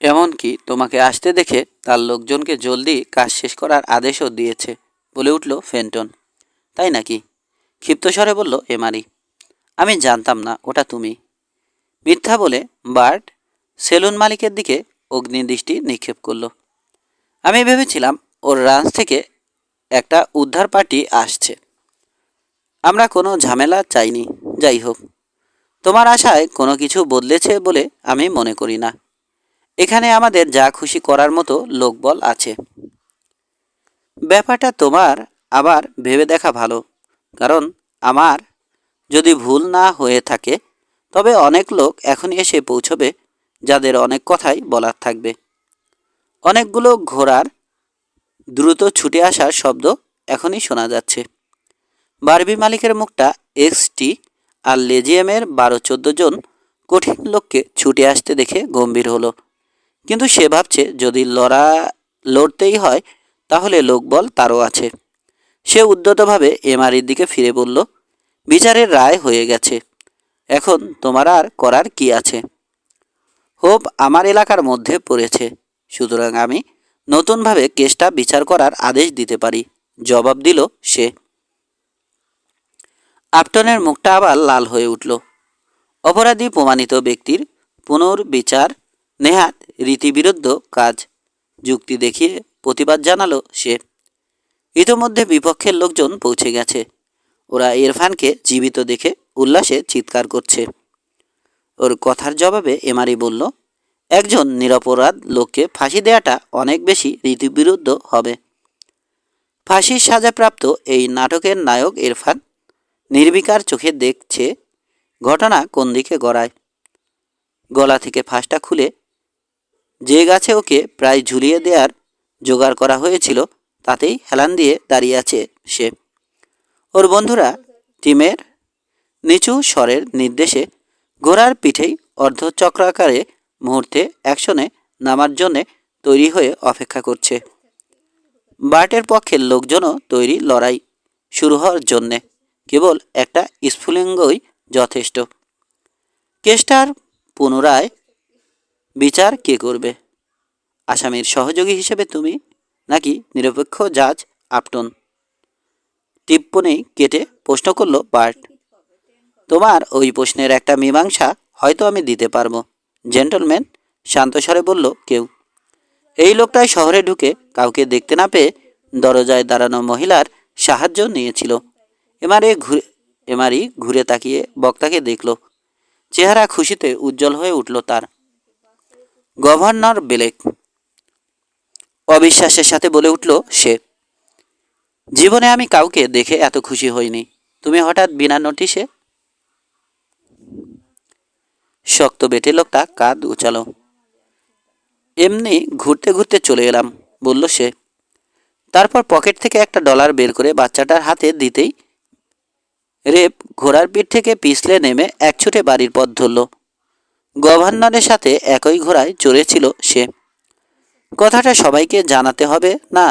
এমনকি তোমাকে আসতে দেখে তার লোকজনকে জলদি কাজ শেষ করার আদেশও দিয়েছে, বলে উঠল ফেন্টন। তাই নাকি? ক্ষিপ্ত স্বরে বলল এমারি আমি জানতাম না ওটা তুমি। মিথ্যা বলে বার্ট সেলুন মালিকের দিকে অগ্নিদৃষ্টি নিক্ষেপ করল। আমি ভেবেছিলাম ওর রাঞ্চ থেকে একটা উদ্ধার পার্টি আসছে। আমরা কোনো ঝামেলা চাইনি, যাই হোক। তোমার আশায় কোনো কিছু বদলেছে বলে আমি মনে করি না। এখানে আমাদের যা খুশি করার মতো লোকবল আছে। ব্যাপারটা তোমার আবার ভেবে দেখা ভালো, কারণ আমার যদি ভুল না হয়ে থাকে, তবে অনেক লোক এখন এসে পৌঁছবে, যাদের অনেক কথাই বলার থাকবে। অনেকগুলো ঘোড়ার দ্রুত ছুটে আসার শব্দ এখনই শোনা যাচ্ছে। বারবি মালিকের মুখটা এক্সটি আর লেজিয়ামের বারো চোদ্দ জন কঠিন লোককে ছুটে আসতে দেখে গম্ভীর হলো। কিন্তু সে ভাবছে, যদি লড়া, লড়তেই হয়, তাহলে লোকবল তারও আছে। সে উদ্যতভাবে এমআরির দিকে ফিরে বলল, বিচারের রায় হয়ে গেছে। এখন তোমার আর করার কি আছে? হোপ আমার এলাকার মধ্যে পড়েছে। সুতরাং আমি নতুনভাবে কেসটা বিচার করার আদেশ দিতে পারি, জবাব দিল সে। আপটনের মুখটা আবার লাল হয়ে উঠল। অপরাধী প্রমাণিত ব্যক্তির পুনর্বিচার নেহাত রীতিবিরুদ্ধ কাজ। যুক্তি দেখিয়ে প্রতিবাদ জানালো সে। ইতোমধ্যে বিপক্ষের লোকজন পৌঁছে গেছে। ওরা ইরফানকে জীবিত দেখে উল্লাসে চিৎকার করছে। ওর কথার জবাবে এমারি বলল, একজন নিরপরাধ লোককে ফাঁসি দেওয়াটা অনেক বেশি রীতিবিরুদ্ধ হবে। ফাঁসির সাজাপ্রাপ্ত এই নাটকের নায়ক ইরফান নির্বিকার চোখে দেখছে ঘটনা কোন দিকে গড়ায়। গলা থেকে ফাঁসটা খুলে যে গাছে ওকে প্রায় ঝুলিয়ে দেওয়ার জোগাড় করা হয়েছিল, তাতেই হেলান দিয়ে দাঁড়িয়ে আছে সে। ওর বন্ধুরা টিমের নিচু স্বরের নির্দেশে ঘোড়ার পিঠেই অর্ধচক্রাকারে মুহূর্তে অ্যাকশনে নামার জন্যে তৈরি হয়ে অপেক্ষা করছে। বার্টের পক্ষের লোকজনও তৈরি লড়াই শুরু হওয়ার জন্যে কেবল একটা স্ফুলিঙ্গই যথেষ্ট। কেসটার পুনরায় বিচার কে করবে? আসামির সহযোগী হিসেবে তুমি নাকি নিরপেক্ষ জাজ আপটন? টিপ্পনি কেটে প্রশ্ন করল বার্ট। তোমার ওই প্রশ্নের একটা মীমাংসা হয়তো আমি দিতে পারব, জেন্টলম্যান শান্তস্বরে বলল কেউ। এই লোকটাই শহরে ঢুকে কাউকে দেখতে না পেয়ে দরজায় দাঁড়ানো মহিলার সাহায্য নিয়েছিল। এমারে ঘুরে এমারি ঘুরে তাকিয়ে বক্তাকে দেখল। চেহারা খুশিতে উজ্জ্বল হয়ে উঠল তার। গভর্নর বেলেক অবিশ্বাসের সাথে বলে উঠল, সে, জীবনে আমি কাউকে দেখে এত খুশি হইনি। তুমি হঠাৎ বিনা নোটিশে শক্ত বেটে লোকটা কাঁধ উচালো। এমনি ঘুরতে ঘুরতে চলে এলাম, বলল সে। তারপর পকেট থেকে একটা ডলার বের করে বাচ্চাটার হাতে দিতেই রেপ ঘোড়ার পিঠ থেকে পিছলে নেমে এক ছুটে বাড়ির পথ ধরল। গভর্নরের সাথে একই ঘোড়ায় চড়েছিল সে। কথাটা সবাইকে জানাতে হবে না,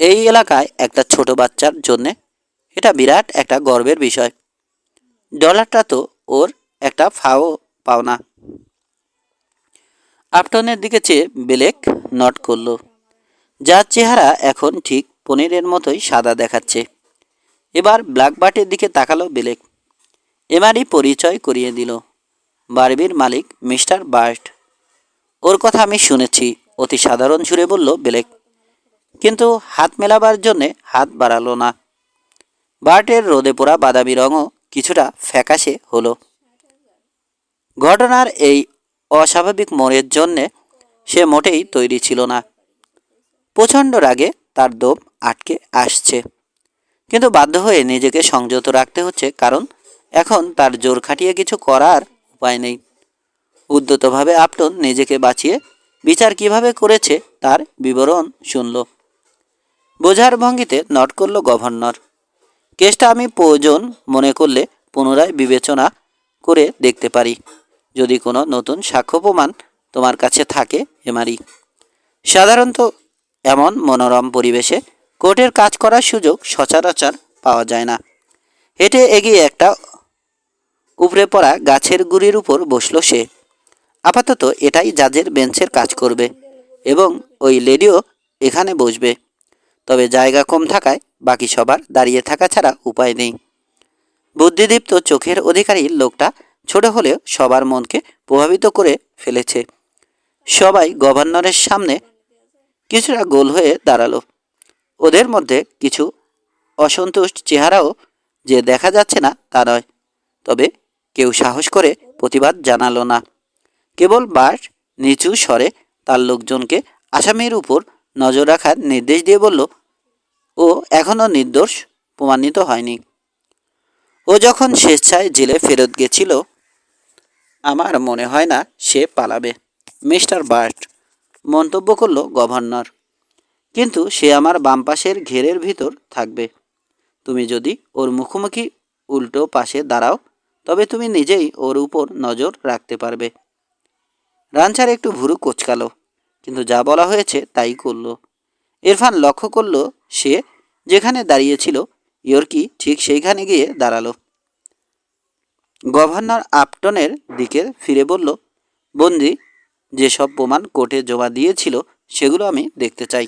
এই এলাকায় একটা ছোট বাচ্চার জন্যে। এটা বিরাট একটা গর্বের বিষয়। ডলারটা তো ওর একটা ফাও পাওনা। আপটনের দিকে চেয়ে বেলেক নট করল। যার চেহারা এখন ঠিক পনিরের মতোই সাদা দেখাচ্ছে। এবার ব্ল্যাকবার্টের দিকে তাকালো বেলেক। এবারই পরিচয় করিয়ে দিল। বারবির মালিক মিস্টার বার্ট। ওর কথা আমি শুনেছি, অতি সাধারণ সুরে বলল বেলেক। কিন্তু হাত মেলাবার জন্যে হাত বাড়ালো না। বার্টের রোদে পোড়া বাদামি রঙও কিছুটা ফ্যাকাশে হলো। ঘটনার এই অস্বাভাবিক মোড়ের জন্যে সে মোটেই তৈরি ছিল না। প্রচণ্ড রাগে তার দম আটকে আসছে। কিন্তু বাধ্য হয়ে নিজেকে সংযত রাখতে হচ্ছে, কারণ এখন তার জোর খাটিয়ে কিছু করার উপায় নেই। উদ্যতভাবে আপটন নিজেকে বাঁচিয়ে বিচার কীভাবে করেছে তার বিবরণ শুনল। বোঝার ভঙ্গিতে নট করল গভর্নর। কেসটা আমি প্রয়োজন মনে করলে পুনরায় বিবেচনা করে দেখতে পারি। যদি কোনো নতুন সাক্ষ্য প্রমাণ তোমার কাছে থাকে এমারি সাধারণত এমন মনোরম পরিবেশে কোর্টের কাজ করার সুযোগ সচরাচর পাওয়া যায় না। হেঁটে এগিয়ে একটা উপরে পড়া গাছের গুড়ির উপর বসল সে। আপাতত এটাই জাজের বেঞ্চের কাজ করবে এবং ওই লেডিও এখানে বসবে। তবে জায়গা কম থাকায় বাকি সবার দাঁড়িয়ে থাকা ছাড়া উপায় নেই। বুদ্ধিদীপ্ত চোখের অধিকারী লোকটা ছোট হলেও সবার মনকে প্রভাবিত করে ফেলেছে। সবাই গভর্নরের সামনে কিছুটা গোল হয়ে দাঁড়াল। ওদের মধ্যে কিছু অসন্তুষ্ট চেহারাও যে দেখা যাচ্ছে না তা নয়। তবে কেউ সাহস করে প্রতিবাদ জানালো না। কেবল বাস নিচু স্বরে তার লোকজনকে আসামির উপর নজর রাখার নির্দেশ দিয়ে বলল, ও এখনও নির্দোষ, প্রমাণিত হয়নি। ও যখন স্বেচ্ছায় জেলে ফেরত গেছিল, আমার মনে হয় না সে পালাবে। মিস্টার বার্ট মন্তব্য করল গভর্নর, কিন্তু সে আমার বাম পাশের ঘেরের ভিতর থাকবে। তুমি যদি ওর মুখোমুখি উল্টো পাশে দাঁড়াও তবে তুমি নিজেই ওর উপর নজর রাখতে পারবে। রানচার একটু ভুরু কোচকালো, কিন্তু যা বলা হয়েছে তাই করল। ইরফান লক্ষ্য করল সে যেখানে দাঁড়িয়েছিল, ইয়র্কি ঠিক সেইখানে গিয়ে দাঁড়াল। গভর্নর আপটনের দিকে ফিরে বলল, বন্দি, যেসব প্রমাণ কোর্টে জমা দিয়েছিল সেগুলো আমি দেখতে চাই।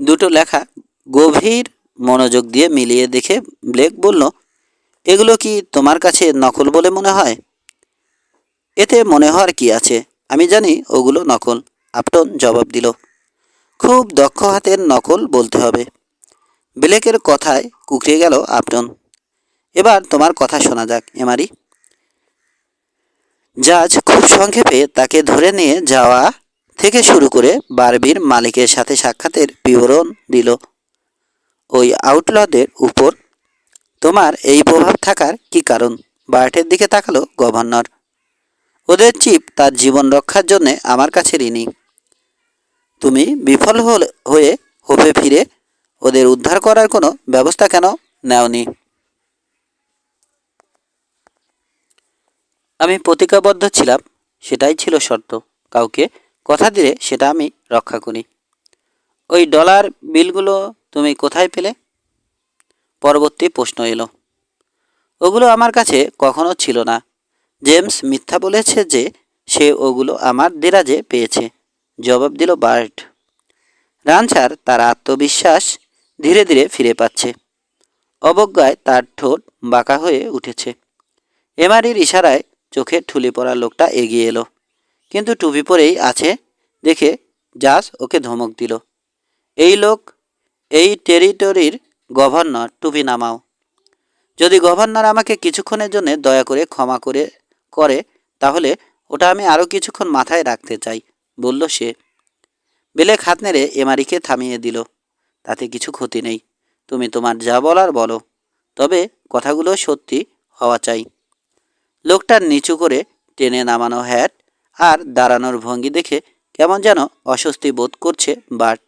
দুটো লেখা গভীর মনোযোগ দিয়ে মিলিয়ে দেখে ব্লেক বলল এগুলো কি তোমার কাছে নকল বলে মনে হয়? এতে মনে হওয়ার কি আছে? আমি জানি ওগুলো নকল। আপটন জবাব দিল, খুব দক্ষ হাতের নকল বলতে হবে। ব্লেকের কথায় কুকড়ে গেল আপটন। এবার তোমার কথা শোনা যাক, এমারি। জাজ খুব সংক্ষেপে তাকে ধরে নিয়ে যাওয়া থেকে শুরু করে বারবির মালিকের সাথে সাক্ষাতের বিবরণ দিল। ওই আউটলদের উপর তোমার এই প্রভাব থাকার কি কারণ? বার্টের দিকে তাকালো গভর্নর। ওদের চিপ তার জীবন রক্ষার জন্যে আমার কাছে ঋণী। তুমি বিফল হয়ে হোপে ফিরে ওদের উদ্ধার করার কোনো ব্যবস্থা কেন নেওনি? আমি প্রতিজ্ঞাবদ্ধ ছিলাম, সেটাই ছিল শর্ত। কাউকে কথা দিলে সেটা আমি রক্ষা করি। ওই ডলার বিলগুলো তুমি কোথায় পেলে? পরবর্তী প্রশ্ন এলো। ওগুলো আমার কাছে কখনো ছিল না। জেমস মিথ্যা বলেছে যে সে ওগুলো আমার দেরাজে পেয়েছে। জবাব দিল বার্ট। রানচার তার আত্মবিশ্বাস ধীরে ধীরে ফিরে পাচ্ছে। অবজ্ঞায় তার ঠোঁট বাঁকা হয়ে উঠেছে। এমারির ইশারায় চোখে ঠুলে পড়া লোকটা এগিয়ে এলো। কিন্তু টুপি পরেই আছে দেখে জাজ ওকে ধমক দিল। এই লোক এই টেরিটরির গভর্নর টুপি নামাও। যদি গভর্নর আমাকে কিছুক্ষণের জন্য দয়া করে ক্ষমা করে করে, তাহলে ওটা আমি আরও কিছুক্ষণ মাথায় রাখতে চাই, বলল সে। বেলেক হাত নেড়ে এমারিকে থামিয়ে দিল। তাতে কিছু ক্ষতি নেই। তুমি তোমার যা বলার বলো। তবে কথাগুলো সত্যি হওয়া চাই। লোকটার নিচু করে টেনে নামানো হ্যাট আর দাঁড়ানোর ভঙ্গি দেখে কেমন যেন অস্বস্তি বোধ করছে বাট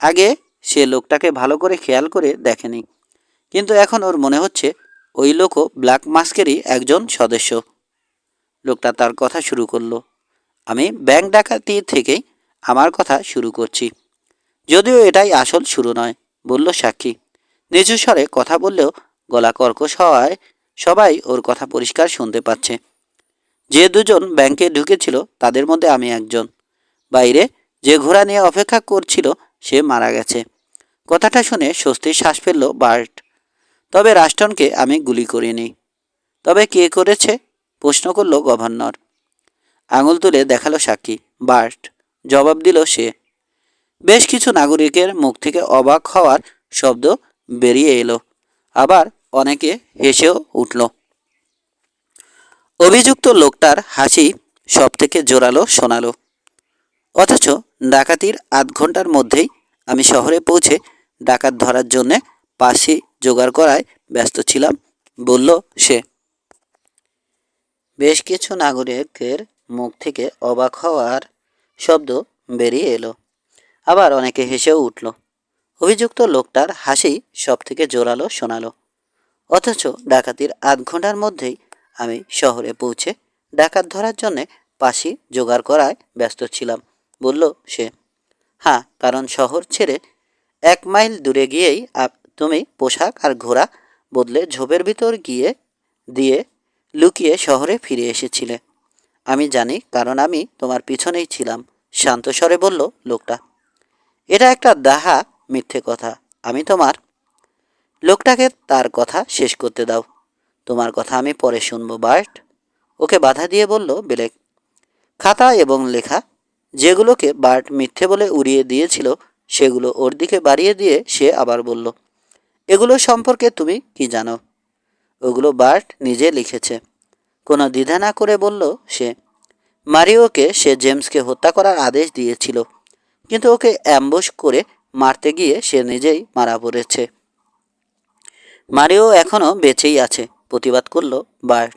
আগে সে লোকটাকে ভালো করে খেয়াল করে দেখেনি। কিন্তু এখন ওর মনে হচ্ছে ওই লোকও ব্ল্যাক মাস্কেরই একজন সদস্য। লোকটা তার কথা শুরু করল। আমি ব্যাংক ডাকাতি থেকেই আমার কথা শুরু করছি। যদিও এটাই আসল শুরু নয়, বলল সাক্ষী। নিচু স্বরে কথা বললেও গলা কর্কশ হওয়ায় সবাই ওর কথা পরিষ্কার শুনতে পাচ্ছে। যে দুজন ব্যাংকে ঢুকেছিল তাদের মধ্যে আমি একজন। বাইরে যে ঘোড়া নিয়ে অপেক্ষা করছিল সে মারা গেছে। কথাটা শুনে স্বস্তির শ্বাস ফেলল বার্ট। তবে রাষ্ট্রনকে আমি গুলি করিনি। তবে কে করেছে? প্রশ্ন করল গভর্নর। আঙুল তুলে দেখাল সাক্ষী, বার্ট। জবাব দিল সে। বেশ কিছু নাগরিকের মুখ থেকে অবাক হওয়ার শব্দ বেরিয়ে এলো। আবার অনেকে হেসেও উঠল। অভিযুক্ত লোকটার হাসি সব থেকে জোরালো শোনালো। অথচ ডাকাতির আধ ঘণ্টার মধ্যেই আমি শহরে পৌঁছে ডাকাত ধরার জন্যে পাশি জোগাড় করায় ব্যস্ত ছিলাম, বলল সে। বেশ কিছু নাগরিকের মুখ থেকে অবাক হওয়ার শব্দ বেরিয়ে এলো। আবার অনেকে হেসেও উঠল। অভিযুক্ত লোকটার হাসি সব থেকে জোরালো শোনালো। অথচ ডাকাতির আধ ঘণ্টার মধ্যেই আমি শহরে পৌঁছে ডাকাত ধরার জন্যে পাশি জোগাড় করায় ব্যস্ত ছিলাম, বলল সে। হ্যাঁ কারণ শহর ছেড়ে এক মাইল দূরে গিয়েই তুমি পোশাক আর ঘোড়া বদলে ঝোপের ভিতর গিয়ে, দিয়ে লুকিয়ে শহরে ফিরে এসেছিলে। আমি জানি, কারণ আমি তোমার পিছনেই ছিলাম, শান্ত স্বরে বলল লোকটা। এটা একটা দাহা মিথ্যে কথা। আমি তোমার, লোকটাকে তার কথা শেষ করতে দাও। তোমার কথা আমি পরে শুনব, বার্ট। ওকে বাধা দিয়ে বলল বেলেক। খাতা এবং লেখা, যেগুলোকে বার্ট মিথ্যে বলে উড়িয়ে দিয়েছিল সেগুলো ওর দিকে বাড়িয়ে দিয়ে সে আবার বলল, এগুলো সম্পর্কে তুমি কি জানো? ওগুলো বার্ট নিজে লিখেছে। কোনো দ্বিধা না করে বলল সে। মারিওকে সে জেমসকে হত্যা করার আদেশ দিয়েছিল, কিন্তু ওকে অ্যাম্বুশ করে মারতে গিয়ে সে নিজেই মারা পড়েছে। মারিও এখনও বেঁচেই আছে, প্রতিবাদ করল বার্ট।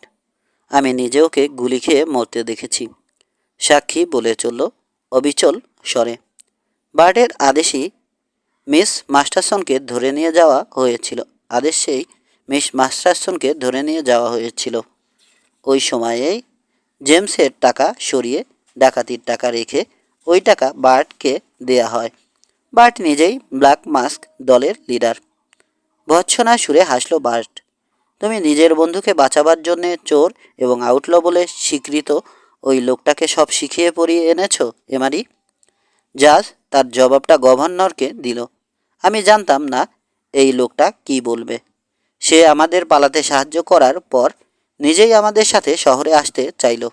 আমি নিজে ওকে গুলি খেয়ে মরতে দেখেছি, সাক্ষী বলে চলল অবিচল স্বরে। বার্টের আদেশই মিস মাস্টারসনকে ধরে নিয়ে যাওয়া হয়েছিল। আদেশেই মিস মাস্টারসনকে ধরে নিয়ে যাওয়া হয়েছিল। ওই সময়েই জেমসের টাকা সরিয়ে ডাকাতির টাকা রেখে ওই টাকা বার্টকে দেয়া হয়। বার্ট নিজেই ব্ল্যাক মাস্ক দলের লিডার। ভৎসনা সুরে হাসল বার্ট তুমি নিজের বন্ধুকে বাঁচাবার জন্যে চোর এবং আউটল বলে স্বীকৃত ওই লোকটাকে সব শিখিয়ে পড়িয়ে এনেছো, এমারি? জাজ তার জবাবটা গভর্নরকে দিল। আমি জানতাম না এই লোকটা কি বলবে। সে আমাদের পালাতে সাহায্য করার পর নিজেই আমাদের সাথে শহরে আসতে চাইল,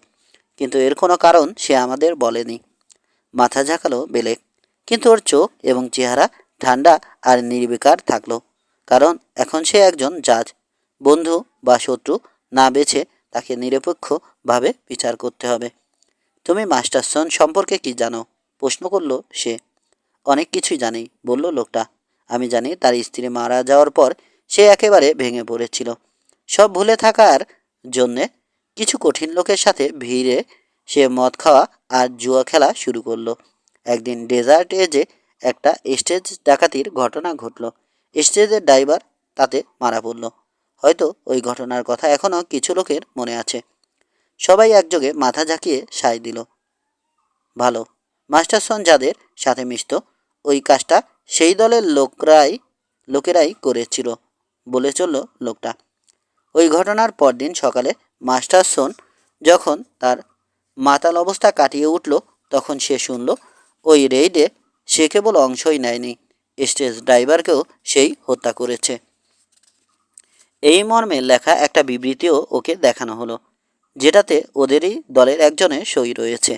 কিন্তু এর কোনো কারণ সে আমাদের বলেনি। মাথা ঝাঁকালো বেলেক কিন্তু ওর চোখ এবং চেহারা ঠান্ডা আর নির্বিকার থাকল, কারণ এখন সে একজন জাজ, বন্ধু বা শত্রু না বেছে তাকে নিরপেক্ষভাবে বিচার করতে হবে। তুমি মাস্টারসন সম্পর্কে কি জানো? প্রশ্ন করল সে। অনেক কিছুই জানি, বলল লোকটা। আমি জানি তার স্ত্রী মারা যাওয়ার পর সে একেবারে ভেঙে পড়েছিল। সব ভুলে থাকার জন্যে কিছু কঠিন লোকের সাথে ভিড়ে সে মদ খাওয়া আর জুয়া খেলা শুরু করল। একদিন ডেজার্ট এজে একটা স্টেজ ডাকাতির ঘটনা ঘটলো। স্টেজের ড্রাইভার তাতে মারা পড়ল। হয়তো ওই ঘটনার কথা এখনও কিছু লোকের মনে আছে। সবাই একযোগে মাথা ঝাঁকিয়ে সায় দিল। ভালো, মাস্টারসন যাদের সাথে মিশত ওই কাজটা সেই দলের লোকরাই, লোকেরাই করেছিল বলে চলল লোকটা। ওই ঘটনার পরদিন সকালে মাস্টারসন যখন তার মাতাল অবস্থা কাটিয়ে উঠল, তখন সে শুনল, ওই রেইডে সে কেবল অংশই নেয়নি, স্টেজ ড্রাইভারকেও সেই হত্যা করেছে। এই মর্মে লেখা একটা বিবৃতিও ওকে দেখানো হলো, যেটাতে ওদেরই দলের একজনের সই রয়েছে।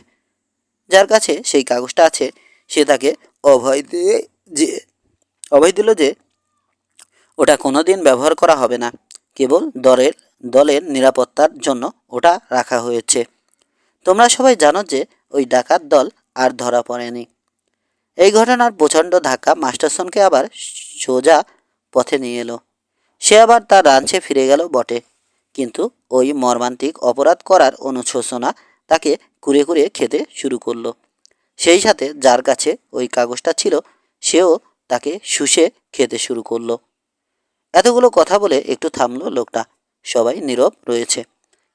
যার কাছে সেই কাগজটা আছে, সে তাকে অভয় দিয়ে যে, অভয় দিল যে, ওটা কোনো দিন ব্যবহার করা হবে না। কেবল দলের দলের নিরাপত্তার জন্য ওটা রাখা হয়েছে। তোমরা সবাই জানো যে, ওই ডাকাত দল আর ধরা পড়েনি। এই ঘটনার প্রচণ্ড ধাক্কা মাস্টারসনকে আবার সোজা পথে নিয়ে এলো। সে আবার তার রাঞ্চে ফিরে গেল বটে। কিন্তু ওই মর্মান্তিক অপরাধ করার অনুশোচনা তাকে কুড়ে কুড়ে খেতে শুরু করল। সেই সাথে যার কাছে ওই কাগজটা ছিল, সেও তাকে শুষে খেতে শুরু করল। এতগুলো কথা বলে একটু থামলো লোকটা। সবাই নীরব রয়েছে।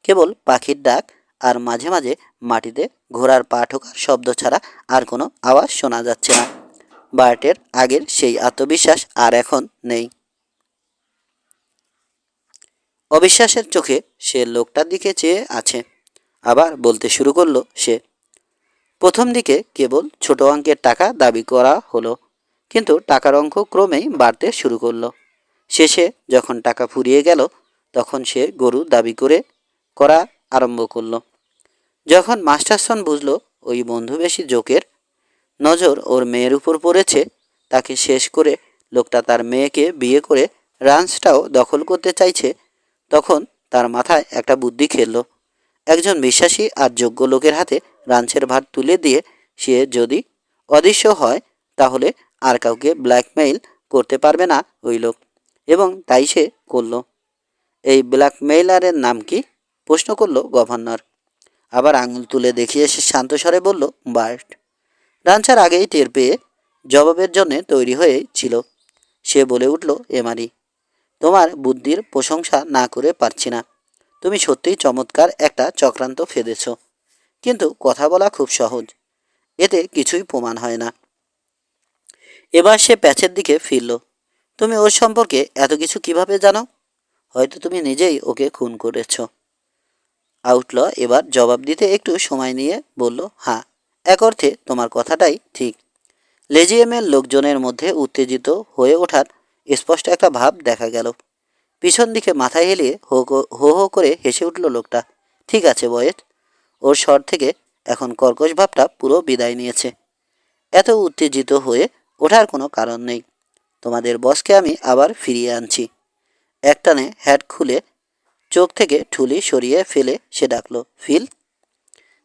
কেবল পাখির ডাক আর মাঝে মাঝে মাটিতে ঘোড়ার পা ঠোকার শব্দ ছাড়া আর কোনো আওয়াজ শোনা যাচ্ছে না। বার্টের আগের সেই আত্মবিশ্বাস আর এখন নেই। অবিশ্বাসের চোখে সে লোকটার দিকে চেয়ে আছে। আবার বলতে শুরু করল সে প্রথম দিকে কেবল ছোট অঙ্কের টাকা দাবি করা হলো, কিন্তু টাকার অঙ্ক ক্রমেই বাড়তে শুরু করল। শেষে যখন টাকা ফুরিয়ে গেল, তখন সে গরু দাবি করে করা আরম্ভ করল। যখন মাস্টারসন বুঝলো ওই বন্ধুবেশী জোকের, নজর ওর মেয়ের উপর পড়েছে, তাকে শেষ করে লোকটা তার মেয়েকে বিয়ে করে রাঞ্চটাও দখল করতে চাইছে, তখন তার মাথায় একটা বুদ্ধি খেললো। একজন বিশ্বাসী আর যোগ্য লোকের হাতে রাঞ্চের ভার তুলে দিয়ে সে যদি অদৃশ্য হয়, তাহলে আর কাউকে ব্ল্যাকমেইল করতে পারবে না ওই লোক। এবং তাই সে করল। এই ব্ল্যাকমেইলারের নাম কি? প্রশ্ন করল গভর্নর। আবার আঙুল তুলে দেখিয়ে সে শান্ত স্বরে বলল, বার্ট। রাঞ্চার আগেই টের পেয়ে জবাবের জন্যে তৈরি হয়ে ছিল। সে বলে উঠল এমারি তোমার বুদ্ধির প্রশংসা না করে পারছি না। তুমি সত্যিই চমৎকার একটা চক্রান্ত ফেদেছ। কিন্তু কথা বলা খুব সহজ। এতে কিছুই প্রমাণ হয় না। এবার সে প্যাচের দিকে ফিরল। তুমি ওর সম্পর্কে এত কিছু কীভাবে জানো? হয়তো তুমি নিজেই ওকে খুন করেছ। আউটল এবার জবাব দিতে একটু সময় নিয়ে বলল হ্যাঁ এক অর্থে তোমার কথাটাই ঠিক। লেজিএমের লোকজনের মধ্যে উত্তেজিত হয়ে ওঠার স্পষ্ট একটা ভাব দেখা গেল। পিছন দিকে মাথা হেলিয়ে হো হো হো করে হেসে উঠল লোকটা। ঠিক আছে বয়েজ ওর স্বর থেকে এখন কর্কশ ভাবটা পুরো বিদায় নিয়েছে। এত উত্তেজিত হয়ে ওঠার কোনো কারণ নেই। তোমাদের বসকে আমি আবার ফিরিয়ে আনছি। একটানে হ্যাট খুলে চোখ থেকে ঠুলি সরিয়ে ফেলে সে ডাকলো, ফিল।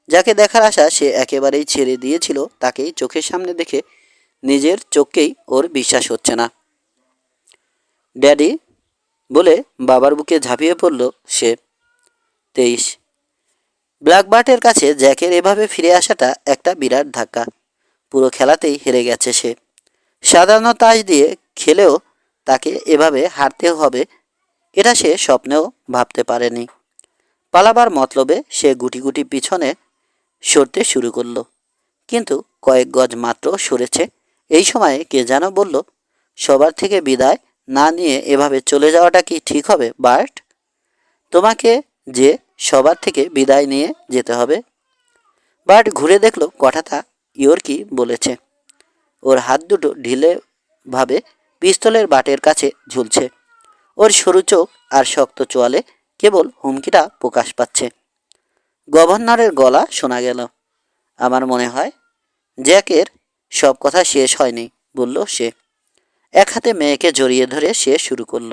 যাকে দেখার আশা সে একেবারেই ছেড়ে দিয়েছিল, তাকেই চোখের সামনে দেখে নিজের চোখকেই ওর বিশ্বাস হচ্ছে না। ড্যাডি বলে বাবার বুকে ঝাঁপিয়ে পড়ল সে। তেইশ। ব্ল্যাকবার্টের কাছে জ্যাকের এভাবে ফিরে আসাটা একটা বিরাট ধাক্কা। পুরো খেলাতেই হেরে গেছে সে। সাধারণ তাস দিয়ে খেলেও তাকে এভাবে হারতে হবে, এটা সে স্বপ্নেও ভাবতে পারেনি। পালাবার মতলবে সে গুটি গুটি পিছনে সরতে শুরু করল। কিন্তু কয়েক গজ মাত্র সরেছে। এই সময়ে কে যেন বলল, সবার থেকে বিদায় না নিয়ে এভাবে চলে যাওয়াটা কি ঠিক হবে, বার্ট? তোমাকে যে সবার থেকে বিদায় নিয়ে যেতে হবে। বার্ট ঘুরে দেখল কথাটা ইয়র্কি বলেছে। ওর হাত দুটো ঢিলে ভাবে পিস্তলের বাটের কাছে ঝুলছে। ওর সরু চোখ আর শক্ত চোয়ালে কেবল হুমকিটা প্রকাশ পাচ্ছে। গভর্নরের গলা শোনা গেল। আমার মনে হয় জ্যাকের সব কথা শেষ হয়নি, বলল সে। এক হাতে মেয়েকে জড়িয়ে ধরে সে শুরু করল।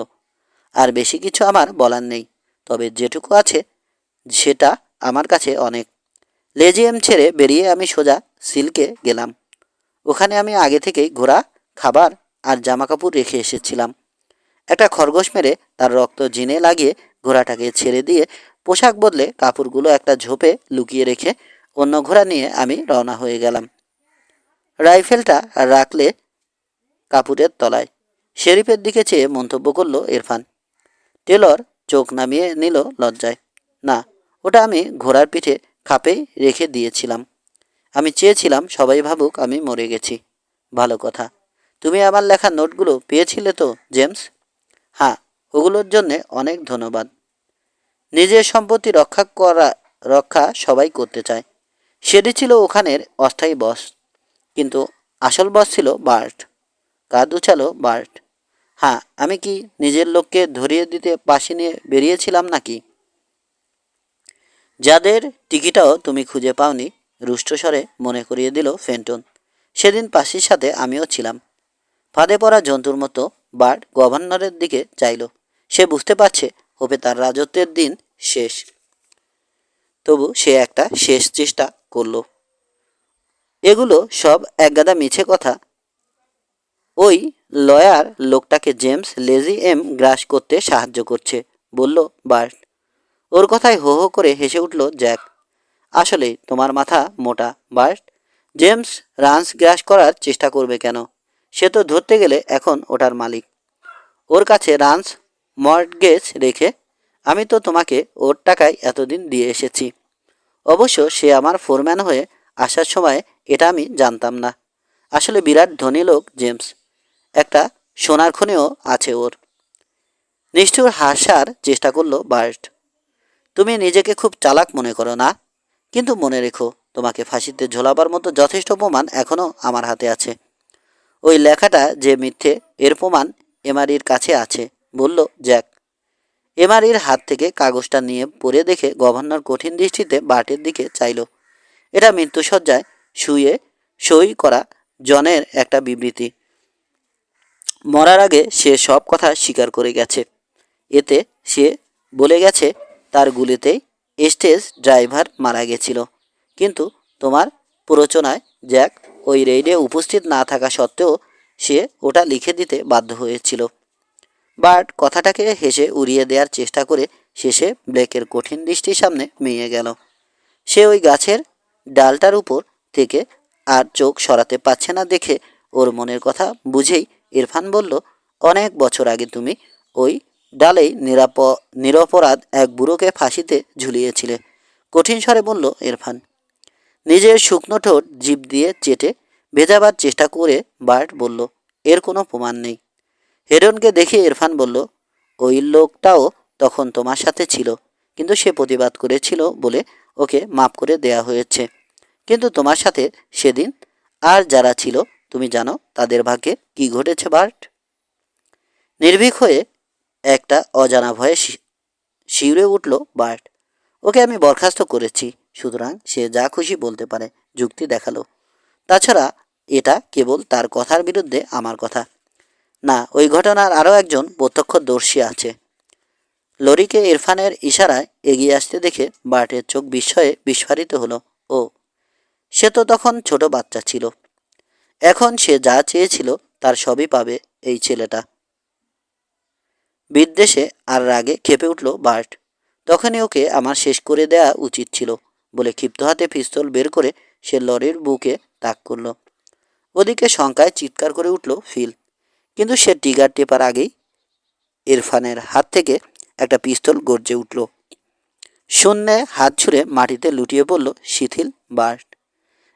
আর বেশি কিছু আমার বলার নেই, তবে যেটুকু আছে, সেটা আমার কাছে অনেক। লেজিএম ছেড়ে বেরিয়ে আমি সোজা সিল্কে গেলাম। ওখানে আমি আগে থেকেই ঘোড়া, খাবার আর জামা কাপড় রেখে এসেছিলাম। একটা খরগোশ মেরে তার রক্ত জিনে লাগিয়ে ঘোড়াটাকে ছেড়ে দিয়ে পোশাক বদলে কাপড়গুলো একটা ঝোপে লুকিয়ে রেখে অন্য ঘোড়া নিয়ে আমি রওনা হয়ে গেলাম। রাইফেলটা রাখলে কাপড়ের তলায়। শেরিফের দিকে চেয়ে মন্তব্য করল ইরফান। টেলর চোখ নামিয়ে নিল লজ্জায়। না, ওটা আমি ঘোড়ার পিঠে খাপেই রেখে দিয়েছিলাম। আমি চেয়েছিলাম সবাই ভাবুক আমি মরে গেছি। ভালো কথা। তুমি আমার লেখা নোটগুলো পেয়েছিলে তো, জেমস? হ্যাঁ ওগুলোর জন্যে অনেক ধন্যবাদ। নিজের সম্পত্তি রক্ষা করা, রক্ষা সবাই করতে চায়। সেটি ছিল ওখানের অস্থায়ী বস। কিন্তু আসল বস ছিল বার্ট। কাঁধ উচালো বার্ট। হ্যাঁ আমি কি নিজের লোককে ধরিয়ে দিতে পাশে নিয়ে বেরিয়েছিলাম নাকি? যাদের টিকিটাও তুমি খুঁজে পাওনি রুষ্টস্বরে মনে করিয়ে দিল ফেন্টন। সেদিন পাশির সাথে আমিও ছিলাম। ফাঁদে পড়া জন্তুর মতো বার্ড গভর্নরের দিকে চাইল। সে বুঝতে পারছে হবে তার রাজত্বের দিন শেষ। তবু সে একটা শেষ চেষ্টা করল। এগুলো সব একগাদা মিছে কথা। ওই লয়ার লোকটাকে জেমস লেজি এম গ্রাস করতে সাহায্য করছে, বলল বার্ট। ওর কথায় হো হো করে হেসে উঠল জ্যাক। আসলে তোমার মাথা মোটা, বার্ট। জেমস রান্স গ্রাস করার চেষ্টা করবে কেন? সে তো ধরতে গেলে এখন ওটার মালিক। ওর কাছে রান্স মর্টগেজ রেখে, আমি তো তোমাকে ওর টাকায় এতদিন দিয়ে এসেছি। অবশ্য সে আমার ফোরম্যান হয়ে আসার সময় এটা আমি জানতাম না। আসলে বিরাট ধনী লোক জেমস। একটা সোনার খনিও আছে ওর। নিষ্ঠুর হাসার চেষ্টা করল বার্ট। তুমি নিজেকে খুব চালাক মনে করো না? কিন্তু মনে রেখো, তোমাকে ফাঁসিতে ঝোলাবার মতো যথেষ্ট প্রমাণ এখনও আমার হাতে আছে। ওই লেখাটা যে মিথ্যে, এর প্রমাণ এমারির কাছে আছে, বলল জ্যাক। এমারির হাত থেকে কাগজটা নিয়ে পড়ে দেখে গভর্নর কঠিন দৃষ্টিতে বাটের দিকে চাইল। এটা মৃত্যুসজ্জায় শুয়ে সই করা জনের একটা বিবৃতি। মরার আগে সে সব কথা স্বীকার করে গেছে। এতে সে বলে গেছে, তার গুলিতেই স্টেজ ড্রাইভার মারা গেছিল। কিন্তু তোমার প্ররোচনায় জ্যাক ওই রেইডে উপস্থিত না থাকা সত্ত্বেও সে ওটা লিখে দিতে বাধ্য হয়েছিল। বাট কথাটাকে হেসে উড়িয়ে দেওয়ার চেষ্টা করে শেষে ব্লেকের কঠিন দৃষ্টির সামনে মেয়ে গেল। সে ওই গাছের ডালটার উপর থেকে আর চোখ সরাতে পারছে না দেখে ওর মনের কথা বুঝেই ইরফান বলল, অনেক বছর আগে তুমি ওই ডালেই নিরাপ, নিরপরাধ এক বুড়োকে ফাঁসিতে ঝুলিয়েছিলে। কঠিন স্বরে বলল ইরফান, নিজের শুকনো ঠোঁট জিভ দিয়ে চেটে ভেজাবার চেষ্টা করে বার্ট বলল, এর কোনো প্রমাণ নেই। হেরনকে দেখে ইরফান বলল, ওই লোকটাও তখন তোমার সাথে ছিল, কিন্তু সে প্রতিবাদ করেছিল বলে ওকে মাফ করে দেয়া হয়েছে। কিন্তু তোমার সাথে সেদিন আর যারা ছিল তুমি জানো তাদের ভাগ্যে কি ঘটেছে, বার্ট? নির্ভীক হয়ে একটা অজানা ভয়ে শিউরে উঠল বার্ট। ওকে আমি বরখাস্ত করেছি, সুতরাং সে যা খুশি বলতে পারে, যুক্তি দেখাল। তাছাড়া এটা কেবল তার কথার বিরুদ্ধে আমার কথা। না, ওই ঘটনার আরও একজন প্রত্যক্ষদর্শী আছে। লরিকে ইরফানের ইশারায় এগিয়ে আসতে দেখে বার্টের চোখ বিস্ময়ে বিস্ফারিত হলো। ও, সে তো তখন ছোট বাচ্চা ছিল। এখন সে যা চেয়েছিল তার সবই পাবে এই ছেলেটা। বিদ্বেষে আর রাগে খেপে উঠল বার্ট। তখনই ওকে আমার শেষ করে দেয়া উচিত ছিল বলে ক্ষিপ্ত হাতে পিস্তল বের করে সে লরির বুকে তাক করল। ওদিকে শঙ্কায় চিৎকার করে উঠল ফিল। কিন্তু সে টিগার টেপার আগেই ইরফানের হাত থেকে একটা পিস্তল গর্জে উঠল। শূন্যে হাত ছুঁড়ে মাটিতে লুটিয়ে পড়ল শিথিল বার্ট।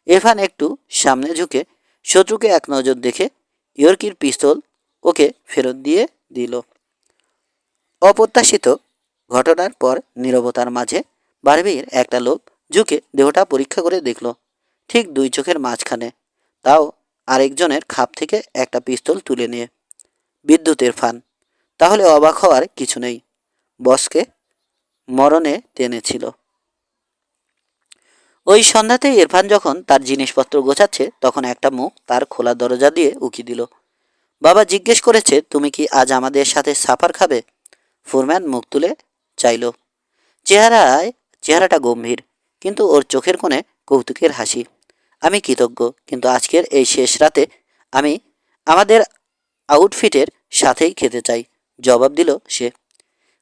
ইরফান একটু সামনে ঝুঁকে শত্রুকে এক নজর দেখে ইয়র্কির পিস্তল ওকে ফেরত দিয়ে দিল। অপ্রত্যাশিত ঘটনার পর নীরবতার মাঝে বারবির একটা লোক ঝুঁকে দেহটা পরীক্ষা করে দেখল। ঠিক দুই চোখের মাঝখানে। তাও আরেকজনের খাপ থেকে একটা পিস্তল তুলে নিয়ে। বিদ্যুতের ফান। তাহলে অবাক হওয়ার কিছু নেই। বসকে মরণে টেনেছিল। ওই সন্ধ্যাতে ইরফান যখন তার জিনিসপত্র গোছাচ্ছে, তখন একটা মুখ তার খোলা দরজা দিয়ে উকি দিল। বাবা জিজ্ঞেস করেছে, তুমি কি আজ আমাদের সাথে সাফার খাবে? ফোরম্যান মুখ তুলে চাইল, চেহারায়, চেহারাটা গম্ভীর, কিন্তু ওর চোখের কোণে কৌতুকের হাসি। আমি কৃতজ্ঞ, কিন্তু আজকের এই শেষ রাতে আমি আমাদের আউটফিটের সাথেই খেতে চাই। জবাব দিল সে।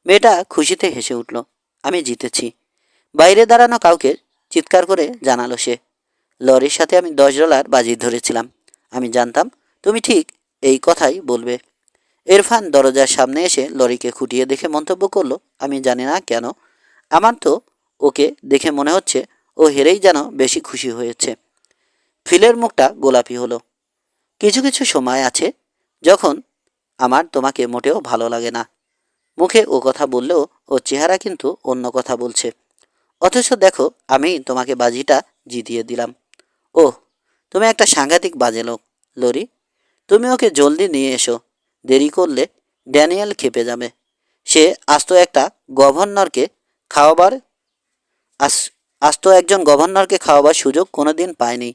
মেয়েটা খুশিতে হেসে উঠল, আমি জিতেছি। বাইরে দাঁড়ানো কাউকে চিৎকার করে জানালো সে। লরির সাথে আমি দশ ডলার বাজি ধরেছিলাম। আমি জানতাম, তুমি ঠিক এই কথাই বলবে। এরফান দরজার সামনে এসে লরিকে খুঁটিয়ে দেখে মন্তব্য করল, আমি জানি না কেন। আমার তো ওকে দেখে মনে হচ্ছে ও হেরেই যেন বেশি খুশি হয়েছে। ফিলের মুখটা গোলাপি হলো। কিছু কিছু সময় আছে যখন আমার তোমাকে মোটেও ভালো লাগে না। মুখে ও কথা বললেও ও চেহারা কিন্তু অন্য কথা বলছে। অথচ দেখো, আমি তোমাকে বাজিটা জিতিয়ে দিলাম। ও তুমি একটা সাংঘাতিক বাজে লোক, লরি। তুমি ওকে জলদি নিয়ে এসো, দেরি করলে ড্যানিয়েল খেপে যাবে। সে আস্ত একটা গভর্নরকে খাওয়াবার আস, আস্ত একজন গভর্নরকে খাওয়াবার সুযোগ কোনোদিন পায়নি।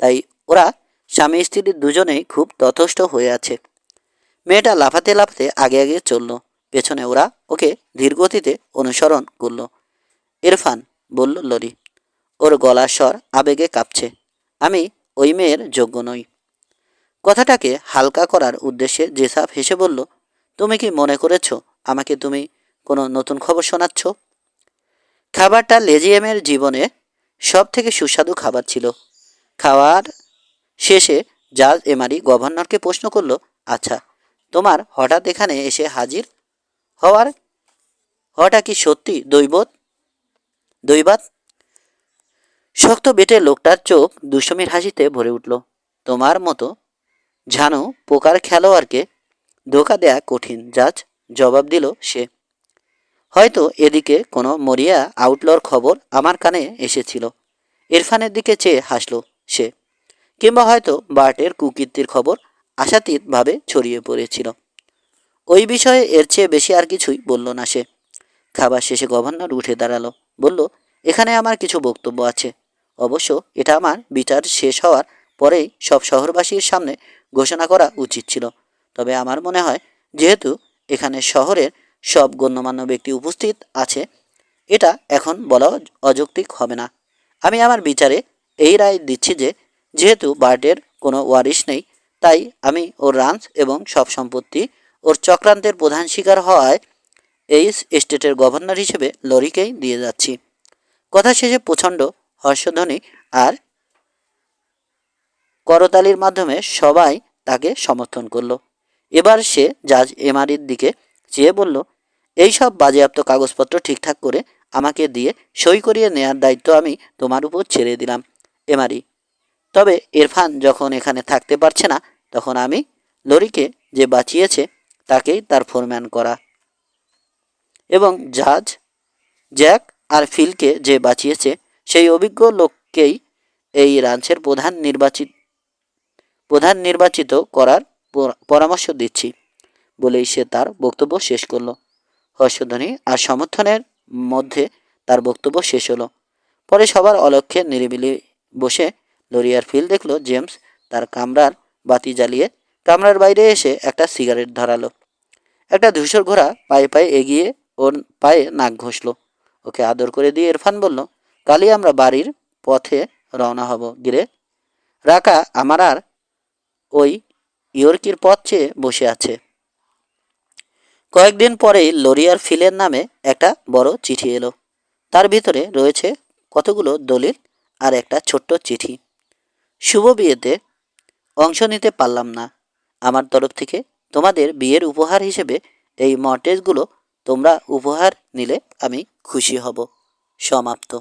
তাই ওরা স্বামী স্ত্রী দুজনেই খুব তথস্থ হয়ে আছে। মেয়েটা লাফাতে লাফাতে আগে আগে চলল। পেছনে ওরা ওকে ধীরগতিতে অনুসরণ করল। ইরফান বলল, লরি, ওর গলার স্বর আবেগে কাঁপছে। আমি ওই মেয়ের যোগ্য নই। কথাটাকে হালকা করার উদ্দেশ্যে জেসাফ হেসে বলল, তুমি কি মনে করেছ আমাকে তুমি কোনো নতুন খবর শোনাচ্ছ? খাবারটা লেজিয়ামের জীবনে সব থেকে সুস্বাদু খাবার ছিল। খাওয়ার শেষে জাজ এমারি গভর্নরকে প্রশ্ন করল আচ্ছা তোমার হঠাৎ এখানে এসে হাজির হওয়ার হওয়াটা কি সত্যি দৈবত দৈবাত শক্ত বেটে লোকটার চোখ দুষ্টমির হাসিতে ভরে উঠল। তোমার মতো ঝানু পোকার খেলোয়াড়কে ধোকা দেয়া কঠিন জাজ জবাব দিল সে। হয়তো এদিকে কোনো মরিয়া আউটলোর খবর আমার কানে এসেছিল। ইরফানের দিকে চেয়ে হাসল সে, কিংবা হয়তো বার্টের কুকীর্তির খবর আশাতীতভাবে ছড়িয়ে পড়েছিল। ওই বিষয়ে এর চেয়ে বেশি আর কিছুই বলল না সে। খাবার শেষে গভর্নর উঠে দাঁড়াল। বলল, এখানে আমার কিছু বক্তব্য আছে। অবশ্য এটা আমার বিচার শেষ হওয়ার পরেই সব শহরবাসীর সামনে ঘোষণা করা উচিত ছিল। তবে আমার মনে হয়, যেহেতু এখানে শহরের সব গণ্যমান্য ব্যক্তি উপস্থিত আছে, এটা এখন বলা অযৌক্তিক হবে না। আমি আমার বিচারে এই রায় দিচ্ছি যে, যেহেতু বার্ডের কোনো ওয়ারিশ নেই, তাই আমি ওর রান্স এবং সব সম্পত্তি ওর চক্রান্তের প্রধান শিকার হওয়ায় এই স্টেটের গভর্নর হিসেবে লরিকেই দিয়ে যাচ্ছি। কথা শেষে প্রচণ্ড হর্ষধ্বনি আর করতালির মাধ্যমে সবাই তাকে সমর্থন করল। এবার সে জাজ এমারির দিকে চেয়ে বলল, এই সব বাজেয়াপ্ত কাগজপত্র ঠিকঠাক করে আমাকে দিয়ে সই করিয়ে নেয়ার দায়িত্ব আমি তোমার উপর ছেড়ে দিলাম এমারি তবে ইরফান যখন এখানে থাকতে পারছে না, তখন আমি লরিকে যে বাঁচিয়েছে তাকেই তার ফোরম্যান করা। এবং জাজ, জ্যাক আর ফিলকে যে বাঁচিয়েছে, সেই অভিজ্ঞ লোককেই এই রাঞ্চের প্রধান নির্বাচিত প্রধান নির্বাচিত করার পরামর্শ দিচ্ছি বলেই সে তার বক্তব্য শেষ করল। হর্ষধ্বনি আর সমর্থনের মধ্যে তার বক্তব্য শেষ হলো। পরে সবার অলক্ষ্যে নিরিবিলি বসে লরিয়ার ফিল দেখল জেমস তার কামরার বাতি জ্বালিয়ে কামরার বাইরে এসে একটা সিগারেট ধরালো। একটা ধূসর ঘোড়া পায়ে পায়ে এগিয়ে ওর পায়ে নাক ঘষলো। ওকে আদর করে দিয়ে ইরফান বলল, কালই আমরা বাড়ির পথে রওনা হব গিরে। রাকা, আমার আর ওই ইয়র্কির পথ চেয়ে বসে আছে। কয়েকদিন পরেই লরিয়ার ফিলের নামে একটা বড় চিঠি এলো। তার ভিতরে রয়েছে কতগুলো দলিল আর একটা ছোট্ট চিঠি। শুভ বিয়েতে অংশ নিতে পারলাম না। আমার তরফ থেকে তোমাদের বিয়ের উপহার হিসেবে এই মর্টেজগুলো তোমরা উপহার নিলে আমি খুশি হব। সমাপ্ত।